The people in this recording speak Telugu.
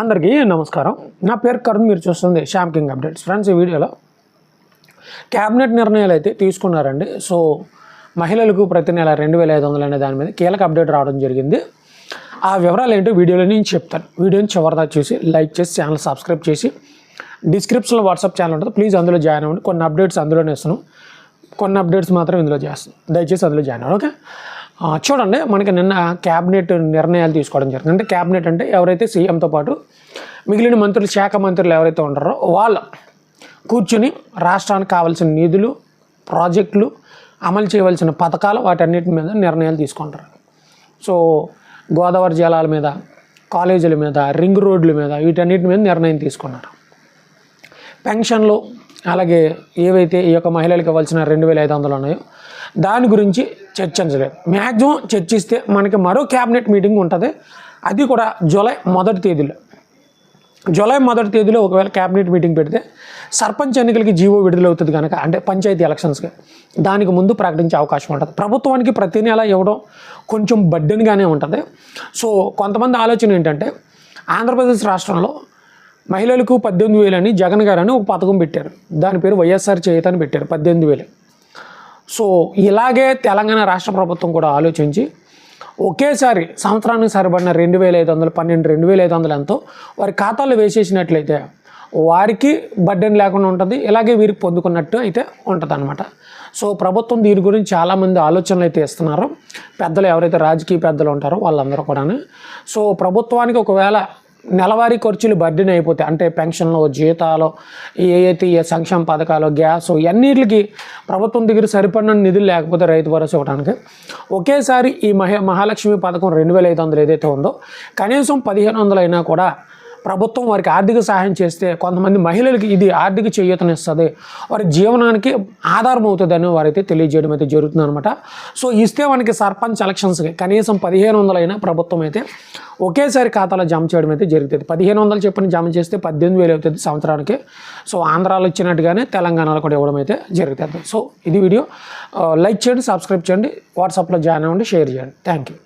అందరికీ నమస్కారం. నా పేరు కరుణ్ మీరు చూస్తుంది శ్యామ్ కింగ్ అప్డేట్స్. ఫ్రెండ్స్ ఈ వీడియోలో క్యాబినెట్ నిర్ణయాలు అయితే తీసుకున్నారండి. సో మహిళలకు ప్రతి నెల రెండు వేల ఐదు వందలు అనే దాని మీద కీలక అప్డేట్ రావడం జరిగింది. ఆ వివరాలు ఏంటో వీడియోలో నేను చెప్తాను. వీడియోని చివరిదా చూసి లైక్ చేసి ఛానల్ సబ్స్క్రైబ్ చేసి డిస్క్రిప్షన్లో వాట్సాప్ ఛానల్ ఉంటుంది. ప్లీజ్ అందులో జాయిన్ అవ్వండి. కొన్ని అప్డేట్స్ అందులోనే ఇస్తున్నాం. కొన్ని అప్డేట్స్ మాత్రం ఇందులో చేస్తాను దయచేసి అందులో జాయిన్ అవ్వండి. ఓకే? చూడండి మనకి నిన్న క్యాబినెట్ నిర్ణయాలు తీసుకోవడం జరిగింది. అంటే క్యాబినెట్ అంటే ఎవరైతే సీఎంతో పాటు మిగిలిన మంత్రులు శాఖ మంత్రులు ఎవరైతే ఉంటారో వాళ్ళు కూర్చుని రాష్ట్రానికి కావాల్సిన నిధులు ప్రాజెక్టులు అమలు చేయవలసిన పథకాలు వాటన్నిటి మీద నిర్ణయాలు తీసుకుంటారు. సో గోదావరి జలాల మీద కాలేజీల మీద రింగ్ రోడ్ల మీద వీటన్నిటి మీద నిర్ణయం తీసుకున్నారు. పెన్షన్లు అలాగే ఏవైతే ఈ యొక్క మహిళలకు ఇవ్వాల్సిన రెండు వేల ఐదు వందలు ఉన్నాయో దాని గురించి చర్చించలేదు. మ్యాక్సిమం చర్చిస్తే మనకి మరో క్యాబినెట్ మీటింగ్ ఉంటుంది. అది కూడా జూలై మొదటి తేదీలో. జూలై మొదటి తేదీలో ఒకవేళ క్యాబినెట్ మీటింగ్ పెడితే సర్పంచ్ ఎన్నికలకి జీవో విడుదలవుతుంది కనుక అంటే పంచాయతీ ఎలక్షన్స్కి దానికి ముందు ప్రకటించే అవకాశం ఉంటుంది. ప్రభుత్వానికి ప్రతి నెల ఇవ్వడం కొంచెం బడ్డెన్గానే ఉంటుంది. సో కొంతమంది ఆలోచన ఏంటంటే ఆంధ్రప్రదేశ్ రాష్ట్రంలో మహిళలకు పద్దెనిమిది వేలు అని జగన్ గారు ఒక పథకం పెట్టారు. దాని పేరు వైఎస్ఆర్ చేత అని పెట్టారు పద్దెనిమిది వేలు. సో ఇలాగే తెలంగాణ రాష్ట్ర ప్రభుత్వం కూడా ఆలోచించి ఒకేసారి సంవత్సరానికి సరిపడిన రెండు వేల ఐదు వందలు పన్నెండు రెండు వేల ఐదు వందలు ఎంతో వారి ఖాతాలో వేసేసినట్లయితే వారికి బడ్డెన్ లేకుండా ఉంటుంది. ఇలాగే వీరికి పొందుకున్నట్టు అయితే ఉంటుంది అనమాట సో ప్రభుత్వం దీని గురించి చాలామంది ఆలోచనలు అయితే ఇస్తున్నారు. పెద్దలు ఎవరైతే రాజకీయ పెద్దలు ఉంటారో వాళ్ళందరూ కూడా సో ప్రభుత్వానికి ఒకవేళ నెలవారీ ఖర్చులు బర్డెన్ అయిపోతాయి. అంటే పెన్షన్లు జీతాలు ఏ సంక్షేమ పథకాలు గ్యాస్ ఇవన్నిటికి ప్రభుత్వం దగ్గర సరిపడిన నిధులు లేకపోతే రైతు భరోసా ఇవ్వడానికి. ఒకేసారి ఈ మహా మహాలక్ష్మి పథకం రెండు వేల ఐదు వందలు ఏదైతే ఉందో కనీసం పదిహేను వందలు అయినా కూడా ప్రభుత్వం వారికి ఆర్థిక సహాయం చేస్తే కొంతమంది మహిళలకి ఇది ఆర్థిక చేయూతనిస్తుంది. వారి జీవనానికి ఆధారం అవుతుందని వారైతే తెలియజేయడం అయితే జరుగుతుంది అనమాట సో ఇస్తే మనకి సర్పంచ్ ఎలక్షన్స్కి కనీసం పదిహేను వందలైనా ప్రభుత్వం అయితే ఒకేసారి ఖాతాలో జమ చేయడం అయితే జరుగుతుంది. పదిహేను వందలు చెప్పిన జమ చేస్తే పద్దెనిమిది వేలు అవుతుంది సంవత్సరానికి. సో ఆంధ్రాలో ఇచ్చినట్టుగానే తెలంగాణలో కూడా ఇవ్వడం అయితే జరుగుతుంది. సో ఇది వీడియో. లైక్ చేయండి సబ్స్క్రైబ్ చేయండి వాట్సాప్లో జాయిన్ అవ్వండి షేర్ చేయండి. Thank you